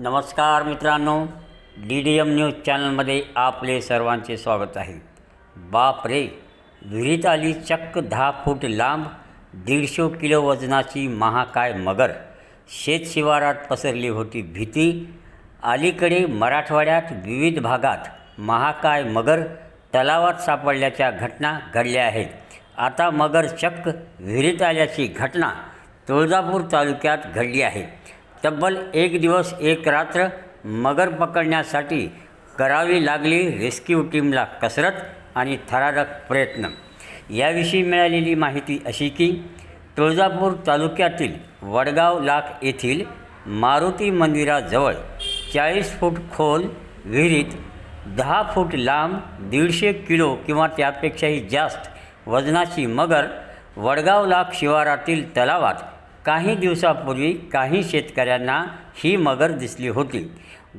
नमस्कार मित्रांनो D D M news चॅनलमध्ये आपले सर्वांचे स्वागत आहे. बाप रे विहिरीत आली चक्क दहा फूट लांब दीडशे किलो वजनाची महाकाय मगर. शेत शिवारात पसरली होती भीती. अलीकडे मराठवाड्यात विविध भागात महाकाय मगर तलावात सापडल्याच्या घटना घडल्या आहेत. आता मगर चक्क विहिरीत आल्याची घटना तुळजापूर तालुक्यात घडली आहे. तब्बल एक दिवस एक रात्र मगर पकडण्यासाठी करावी लागली रेस्क्यू टीमला कसरत आणि थरारक प्रयत्न. याविषयी मिळालेली माहिती अशी की तुळजापूर तालुक्यातील वडगाव लाख येथील मारुती मंदिराजवळ चाळीस फूट खोल विहिरीत दहा फूट लांब दीडशे किलो किंवा त्यापेक्षाही जास्त वजनाची मगर वडगाव लाख शिवारातील तलावात काही दिवसापूर्वी काही शेतकऱ्यांना ही मगर दिसली होती.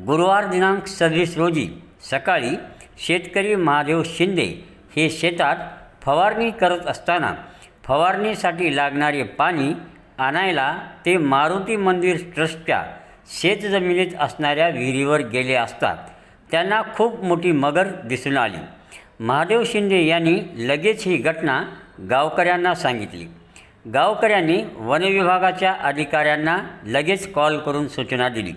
गुरुवार दिनांक सव्वीस रोजी सकाळी शेतकरी महादेव शिंदे हे शेतात फवारणी करत असताना फवारणीसाठी लागणारे पाणी आणायला ते मारुती मंदिर ट्रस्टच्या शेतजमिनीत असणाऱ्या विहिरीवर गेले असतात त्यांना खूप मोठी मगर दिसून आली. महादेव शिंदे यांनी लगेच ही घटना गावकऱ्यांना सांगितली. गावकऱ्यांनी वनविभागाच्या अधिकाऱ्यांना लगेच कॉल करून सूचना दिली.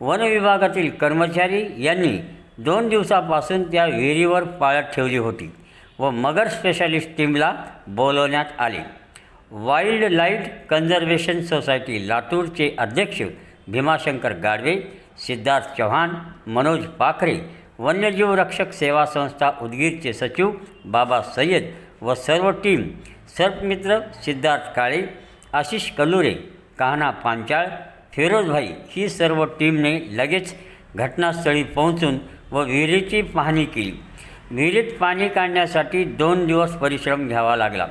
वनविभागातील कर्मचारी यांनी दोन दिवसापासून त्या विहिरीवर पाळत ठेवली होती व मगर स्पेशालिस्ट टीमला बोलवण्यात आले. वाईल्ड लाईफ कन्झर्वेशन सोसायटी लातूरचे अध्यक्ष भीमाशंकर गाडवे सिद्धार्थ चव्हाण मनोज पाखरे वन्यजीव रक्षक सेवा संस्था उदगीरचे सचिव बाबा सय्यद व सर्व टीम सर्पमित्र सिद्धार्थ काळे आशिष कल्लुरे कान्हा पांचाळ फिरोजभाई ही सर्व टीमने लगेच घटनास्थळी पोहोचून व विहिरीची पाहणी केली. विहिरीत पाणी काढण्यासाठी दोन दिवस परिश्रम घ्यावा लागला.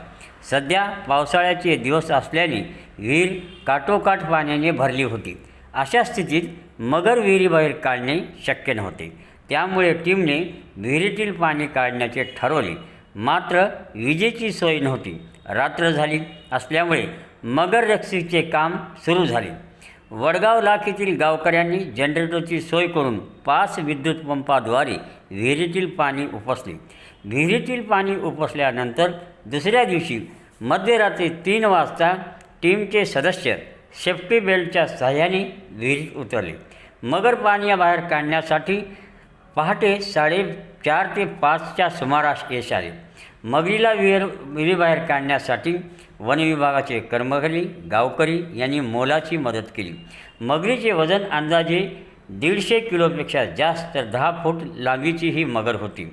सध्या पावसाळ्याचे दिवस असल्याने विहीर काठोकाठ पाण्याने भरली होती. अशा स्थितीत मगर विहिरीबाहेर काढणे शक्य नव्हते. त्यामुळे टीमने विहिरीतील पाणी काढण्याचे ठरवले. मात्र विजेची सोय नव्हती. रात्र झाली असल्यामुळे मगर रक्षीचे काम सुरू झाले. वडगाव लाखेतील गावकऱ्यांनी जनरेटरची सोय करून पाच विद्युत पंपाद्वारे विहिरीतील पाणी उपसले. विहिरीतील पाणी उपसल्यानंतर दुसऱ्या दिवशी मध्यरात्री तीन वाजता टीमचे सदस्य सेफ्टी बेल्टच्या सहाय्याने विहिरीत उतरले. मगर पाणी बाहेर काढण्यासाठी पहाटे साडे चार ते पाचच्या सुमारास यश आले. मगरीला विहीर विहिरीबाहेर काढण्यासाठी वनविभागाचे कर्मकरी गावकरी यांनी मोलाची मदत केली. मगरीचे वजन अंदाजे दीडशे किलोपेक्षा जास्त तर दहा फूट लांबीची ही मगर होती.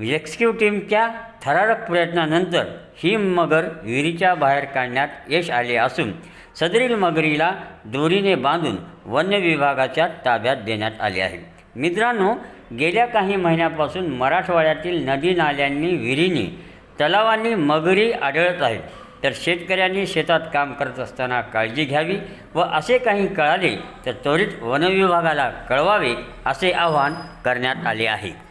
रेस्क्यू टीमच्या थरारक प्रयत्नानंतर ही मगर विहिरीच्या बाहेर काढण्यात यश आले असून सदरील मगरीला दोरीने बांधून वन्य विभागाच्या ताब्यात देण्यात आले आहे. मित्रांनो गेल्या काही महिन्यापासून मराठवाड्यातील नदी नाल्यांनी विहिरींनी तलावांनी मगरी आढळत आहेत. तर शेतकऱ्यांनी शेतात काम करत असताना काळजी घ्यावी व असे काही कळाले तर त्वरित वनविभागाला कळवावे असे आवाहन करण्यात आले आहे.